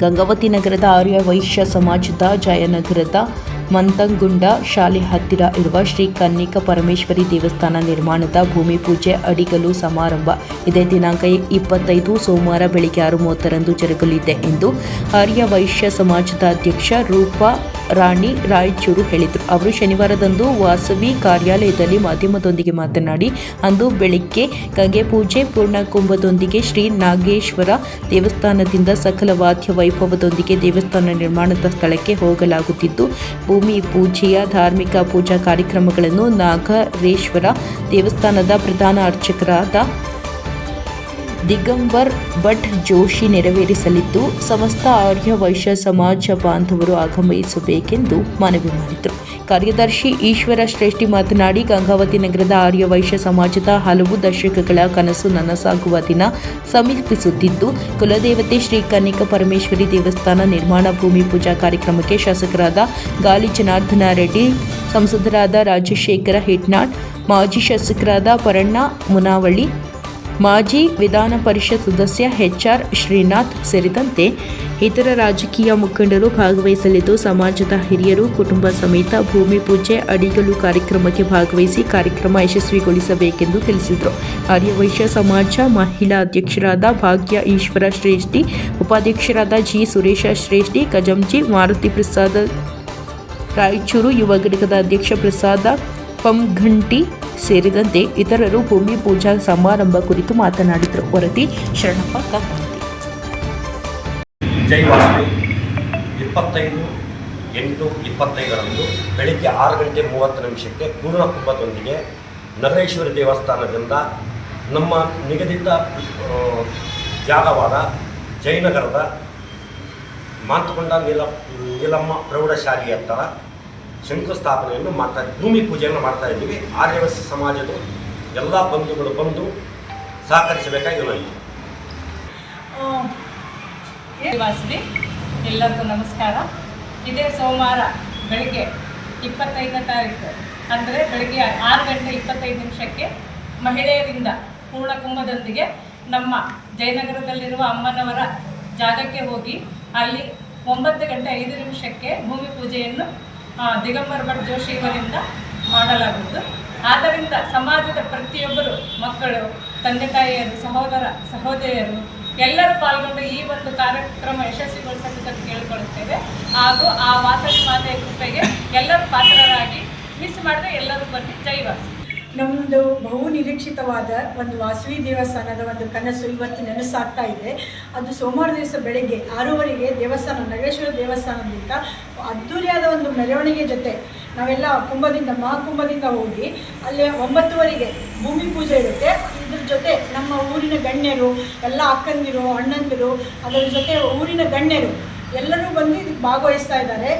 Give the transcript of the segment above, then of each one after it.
ಗಂಗಾವತಿ ನಗರದ ಆರ್ಯ ವೈಶ್ಯ ಸಮಾಜದ ಜಯನಗರದ ಮಂತಂಗುಂಡ ಶಾಲೆ ಹತ್ತಿರ ಇರುವ ಶ್ರೀ ಕನ್ನಿಕ ಪರಮೇಶ್ವರಿ ದೇವಸ್ಥಾನ ನಿರ್ಮಾಣದ ಭೂಮಿ ಪೂಜೆ ಅಡಿಗಲು ಸಮಾರಂಭ. ಇದೇ ದಿನಾಂಕ ಇಪ್ಪತ್ತೈದು ಸೋಮವಾರ ಬೆಳಗ್ಗೆ ಆರು ಮೂವತ್ತರಂದು ಜರುಗಲಿದೆ ಎಂದು ಆರ್ಯ ವೈಶ್ಯ ಸಮಾಜದ ಅಧ್ಯಕ್ಷ ರೂಪಾ ರಾಣಿ ರಾಯಚೂರು ಹೇಳಿದರು. ಅವರು ಶನಿವಾರದಂದು ವಾಸವಿ ಕಾರ್ಯಾಲಯದಲ್ಲಿ ಮಾಧ್ಯಮದೊಂದಿಗೆ ಮಾತನಾಡಿ, ಅಂದು ಬೆಳಿಗ್ಗೆ ಗಂಗೆ ಪೂಜೆ ಪೂರ್ಣಕುಂಭದೊಂದಿಗೆ ಶ್ರೀ ನಾಗೇಶ್ವರ ದೇವಸ್ಥಾನದಿಂದ ಸಕಲ ವಾದ್ಯ ವೈಭವದೊಂದಿಗೆ ದೇವಸ್ಥಾನ ನಿರ್ಮಾಣದ ಸ್ಥಳಕ್ಕೆ ಹೋಗಲಾಗುತ್ತಿದ್ದು, ಭೂಮಿ ಪೂಜೆಯ ಧಾರ್ಮಿಕ ಪೂಜಾ ಕಾರ್ಯಕ್ರಮಗಳನ್ನು ನಾಗರೇಶ್ವರ ದೇವಸ್ಥಾನದ ಪ್ರಧಾನ ಅರ್ಚಕರಾದ ದಿಗಂಬರ್ ಭಟ್ ಜೋಶಿ ನೆರವೇರಿಸಲಿದ್ದು, ಸಮಸ್ತ ಆರ್ಯ ವೈಶ್ಯ ಸಮಾಜ ಬಾಂಧವರು ಆಗಮಿಸಬೇಕೆಂದು ಮನವಿ ಮಾಡಿದರು. ಕಾರ್ಯದರ್ಶಿ ಈಶ್ವರ ಶ್ರೇಷ್ಠಿ ಮಾತನಾಡಿ, ಗಂಗಾವತಿ ನಗರದ ಆರ್ಯ ವೈಶ್ಯ ಸಮಾಜದ ಹಲವು ದಶಕಗಳ ಕನಸು ನನಸಾಗುವ ದಿನ ಸಮೀಪಿಸುತ್ತಿದ್ದು, ಕುಲದೇವತೆ ಶ್ರೀ ಕನ್ನಿಕ ಪರಮೇಶ್ವರಿ ದೇವಸ್ಥಾನ ನಿರ್ಮಾಣ ಭೂಮಿ ಪೂಜಾ ಕಾರ್ಯಕ್ರಮಕ್ಕೆ ಶಾಸಕರಾದ ಗಾಲಿ ಜನಾರ್ದನ ರೆಡ್ಡಿ, ಸಂಸದರಾದ ರಾಜಶೇಖರ ಹಿಟ್ನಾಳ್, ಮಾಜಿ ಶಾಸಕರಾದ ಪರಣ್ಣ ಮುನಾವಳ್ಳಿ ಮಾಜಿ ವಿಧಾನ ಪರಿಷತ್ ಸದಸ್ಯ ಎಚ್ಆರ್ ಶ್ರೀನಾಥ್ ಸೇರಿದಂತೆ ಇತರ ರಾಜಕೀಯ ಮುಖಂಡರು ಭಾಗವಹಿಸಲಿದ್ದು, ಸಮಾಜದ ಹಿರಿಯರು, ಕುಟುಂಬ ಸಮೇತ ಭೂಮಿ ಪೂಜೆ ಅಡಿಗಲು ಕಾರ್ಯಕ್ರಮಕ್ಕೆ ಭಾಗವಹಿಸಿ ಕಾರ್ಯಕ್ರಮ ಯಶಸ್ವಿಗೊಳಿಸಬೇಕೆಂದು ತಿಳಿಸಿದರು. ಆರ್ಯವೈಶ್ಯ ಸಮಾಜ ಮಹಿಳಾ ಅಧ್ಯಕ್ಷರಾದ ಭಾಗ್ಯ ಈಶ್ವರ ಶ್ರೇಷ್ಠಿ, ಉಪಾಧ್ಯಕ್ಷರಾದ ಜಿ. ಸುರೇಶ ಶ್ರೇಷ್ಠಿ ಕಜಂಜಿ ಮಾರುತಿ ಪ್ರಸಾದ ರಾಯಚೂರು ಯುವ ಘಟಕದ ಅಧ್ಯಕ್ಷ ಪ್ರಸಾದ ಪಂಘಂಟಿ ಸೇರಿದಂತೆ ಇತರರು ಭೂಮಿ ಪೂಜಾ ಸಮಾರಂಭ ಕುರಿತು ಮಾತನಾಡಿದರು. ವರದಿ ಶರಣಪ್ಪ ಕಾಕಿ ಜೈ ವಾಸು ಇಪ್ಪತ್ತೈದು ಎಂಟು ಇಪ್ಪತ್ತೈದರಂದು ಬೆಳಿಗ್ಗೆ ಆರು ಗಂಟೆ ಮೂವತ್ತು ನಿಮಿಷಕ್ಕೆ ಪೂರ್ಣ ಕುಂಭದೊಂದಿಗೆ ನಗರೇಶ್ವರಿ ದೇವಸ್ಥಾನದಿಂದ ನಮ್ಮ ನಿಗದಿತ ಜಾಗವಾದ ಜಯನಗರದ ಮಾತುಕೊಂಡ ನೀಲ, ನೀಲಮ್ಮ ಪ್ರೌಢಶಾಲೆಯ ಹತ್ತಿರ ಶಂಕುಸ್ಥಾಪನೆಯನ್ನು ಮಾಡ್ತಾ ಭೂಮಿ ಪೂಜೆಯನ್ನು ಮಾಡ್ತಾ ಇದ್ದೀವಿ. ಆರ್ಯವಸ್ಯ ಸಮಾಜದ ಎಲ್ಲ ಬಂಧುಗಳು ಬಂದು ಸಹಕರಿಸಬೇಕಾಗಿ ವಾಸವಿ ಎಲ್ಲರಿಗೂ ನಮಸ್ಕಾರ. ಇದೇ ಸೋಮವಾರ ಬೆಳಿಗ್ಗೆ ಇಪ್ಪತ್ತೈದನೇ ತಾರೀಕು, ಅಂದರೆ ಬೆಳಿಗ್ಗೆ ಆರು ಗಂಟೆ ಇಪ್ಪತ್ತೈದು ನಿಮಿಷಕ್ಕೆ ಮಹಿಳೆಯರಿಂದ ಪೂರ್ಣಕುಂಭದೊಂದಿಗೆ ನಮ್ಮ ಜಯನಗರದಲ್ಲಿರುವ ಅಮ್ಮನವರ ಜಾಗಕ್ಕೆ ಹೋಗಿ ಅಲ್ಲಿ ಒಂಬತ್ತು ಗಂಟೆ ಐದು ನಿಮಿಷಕ್ಕೆ ಭೂಮಿ ಪೂಜೆಯನ್ನು ದಿಗಂಬರ್ ಭಟ್ ಜೋಶಿ ಇವರಿಂದ ಮಾಡಲಾಗುವುದು. ಆದ್ದರಿಂದ ಸಮಾಜದ ಪ್ರತಿಯೊಬ್ಬರು ಮಕ್ಕಳು, ತಂದೆ ತಾಯಿಯರು, ಸಹೋದರ, ಸಹೋದರಿಯರು ಎಲ್ಲರೂ ಪಾಲ್ಗೊಂಡು ಈ ಒಂದು ಕಾರ್ಯಕ್ರಮ ಯಶಸ್ವಿಗೊಳಿಸಬೇಕಂತ ಕೇಳಿಕೊಳ್ಳುತ್ತೇವೆ. ಹಾಗೂ ಆ ವಾಸವಿ ಮಾತೆಯ ಕೃಪೆಗೆ ಎಲ್ಲರೂ ಪಾತ್ರರಾಗಿ ಮಿಸ್ ಮಾಡದೆ ಎಲ್ಲರೂ ಬನ್ನಿ. ಜೈ ನಮ್ಮದು ಬಹು ನಿರೀಕ್ಷಿತವಾದ ಒಂದು ವಾಸವಿ ದೇವಸ್ಥಾನದ ಒಂದು ಕನಸು ಇವತ್ತು ನೆನಸಾಗ್ತಾ ಇದೆ. ಅದು ಸೋಮವಾರ ದಿವಸ ಬೆಳಗ್ಗೆ ಆರೂವರೆಗೆ ದೇವಸ್ಥಾನ ನಗೇಶ್ವರ ದೇವಸ್ಥಾನದಿಂದ ಅದ್ದೂರಿಯಾದ ಒಂದು ಮೆರವಣಿಗೆ ಜೊತೆ ನಾವೆಲ್ಲ ಕುಂಭದಿಂದ, ಮಹಾಕುಂಭದಿಂದ ಹೋಗಿ ಅಲ್ಲಿ ಒಂಬತ್ತುವರೆಗೆ ಭೂಮಿ ಪೂಜೆ ಇರುತ್ತೆ. ಇದ್ರ ಜೊತೆ ನಮ್ಮ ಊರಿನ ಗಣ್ಯರು, ಎಲ್ಲ ಅಕ್ಕಂದಿರು, ಅಣ್ಣಂದಿರು, ಅದರ ಜೊತೆ ಊರಿನ ಗಣ್ಯರು ಎಲ್ಲರೂ ಬಂದು ಇದಕ್ಕೆ ಭಾಗವಹಿಸ್ತಾ ಇದ್ದಾರೆ.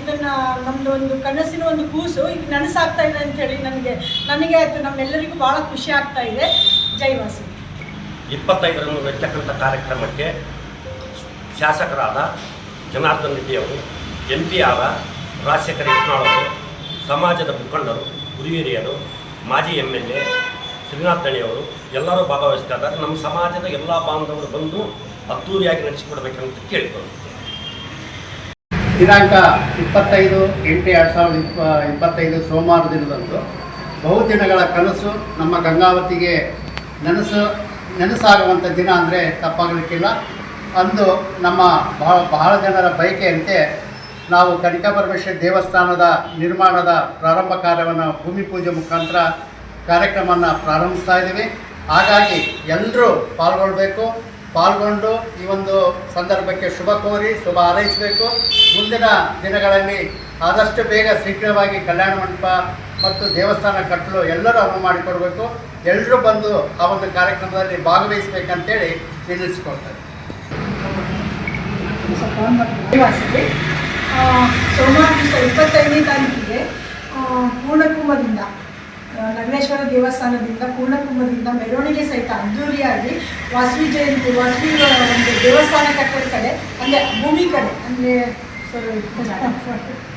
ಇದನ್ನು ನಮ್ಮದು ಒಂದು ಕನಸಿನ ಒಂದು ಕೂಸು. ಈಗ ನನಸಾಗ್ತಾ ಇದೆ ಅಂಥೇಳಿ ನನಗೆ ನನಗೆ ಆಯ್ತು. ನಮ್ಮೆಲ್ಲರಿಗೂ ಭಾಳ ಖುಷಿ ಆಗ್ತಾ ಇದೆ. ಜೈವಾಸಿ ಇಪ್ಪತ್ತೈದರಂದು ನಡೀತಕ್ಕಂಥ ಕಾರ್ಯಕ್ರಮಕ್ಕೆ ಶಾಸಕರಾದ ಜನಾರ್ದನ್ ರೆಡ್ಡಿಯವರು ಎಂ ಪಿ ಆದ ರಾಜಶೇಖರ ಯತ್ನಾಳವರು ಸಮಾಜದ ಮುಖಂಡರು ಗುರುಹಿರಿಯರು ಮಾಜಿ ಎಂ ಎಲ್ ಎ ಶ್ರೀನಾಥ್ ದಣಿಯವರು ಎಲ್ಲರೂ ಭಾಗವಹಿಸ್ತಾ ಇದ್ದಾರೆ. ನಮ್ಮ ಸಮಾಜದ ಎಲ್ಲ ಬಾಂಧವರು ಬಂದು ಅದ್ದೂರಿಯಾಗಿ ನಡೆಸಿಕೊಡ್ಬೇಕಂತ ಕೇಳಿಕೊಂಡು ದಿನಾಂಕ ಇಪ್ಪತ್ತೈದು ಎಂಟು ಎರಡು ಸಾವಿರದ ಇಪ್ಪ, ಇಪ್ಪತ್ತೈದು ಸೋಮವಾರ ದಿನದಂದು ಬಹುದಿನಗಳ ಕನಸು ನಮ್ಮ ಗಂಗಾವತಿಗೆ ನೆನಸು, ನೆನಸಾಗುವಂಥ ದಿನ ಅಂದರೆ ತಪ್ಪಾಗಲಿಕ್ಕಿಲ್ಲ. ಅಂದು ನಮ್ಮ ಬಹಳ ಬಹಳ ಜನರ ಬಯಕೆಯಂತೆ ನಾವು ಕನಿಕಾಪರಮೇಶ್ವರಿ ದೇವಸ್ಥಾನದ ನಿರ್ಮಾಣದ ಪ್ರಾರಂಭ ಕಾರ್ಯವನ್ನು ಭೂಮಿ ಪೂಜೆ ಮುಖಾಂತರ ಕಾರ್ಯಕ್ರಮವನ್ನು ಪ್ರಾರಂಭಿಸ್ತಾ ಇದ್ದೀವಿ. ಹಾಗಾಗಿ ಎಲ್ಲರೂ ಪಾಲ್ಗೊಳ್ಬೇಕು. ಪಾಲ್ಗೊಂಡು ಈ ಒಂದು ಸಂದರ್ಭಕ್ಕೆ ಶುಭ ಕೋರಿ, ಶುಭ ಹಾರೈಸಬೇಕು. ಮುಂದಿನ ದಿನಗಳಲ್ಲಿ ಆದಷ್ಟು ಬೇಗ ಶೀಘ್ರವಾಗಿ ಕಲ್ಯಾಣ ಮಂಟಪ ಮತ್ತು ದೇವಸ್ಥಾನ ಕಟ್ಟಲು ಎಲ್ಲರೂ ಅನುವು ಮಾಡಿಕೊಡಬೇಕು. ಎಲ್ಲರೂ ಬಂದು ಆ ಒಂದು ಕಾರ್ಯಕ್ರಮದಲ್ಲಿ ಭಾಗವಹಿಸಬೇಕಂತೇಳಿ ನಿಲ್ಲಿಸ್ಕೊಳ್ತಾರೆ ಸೋಮವಾರ ದಿವಸ ಇಪ್ಪತ್ತೈದನೇ ತಾರೀಕಿಗೆ ಪೂರ್ಣಕುಂಭದಿಂದ. ನಗರೇಶ್ವರ ದೇವಸ್ಥಾನದಿಂದ ಪೂರ್ಣಕುಂಭದಿಂದ ಮೆರವಣಿಗೆ ಸಹಿತ ಅದ್ದೂರಿಯಾಗಿ ವಾಸವಿ ಜಯಂತಿ, ವಾಸವಿ ಒಂದು ದೇವಸ್ಥಾನ ಕಟ್ಟಡ ಕಡೆ, ಅಂದರೆ ಭೂಮಿ ಕಡೆ, ಅಂದರೆ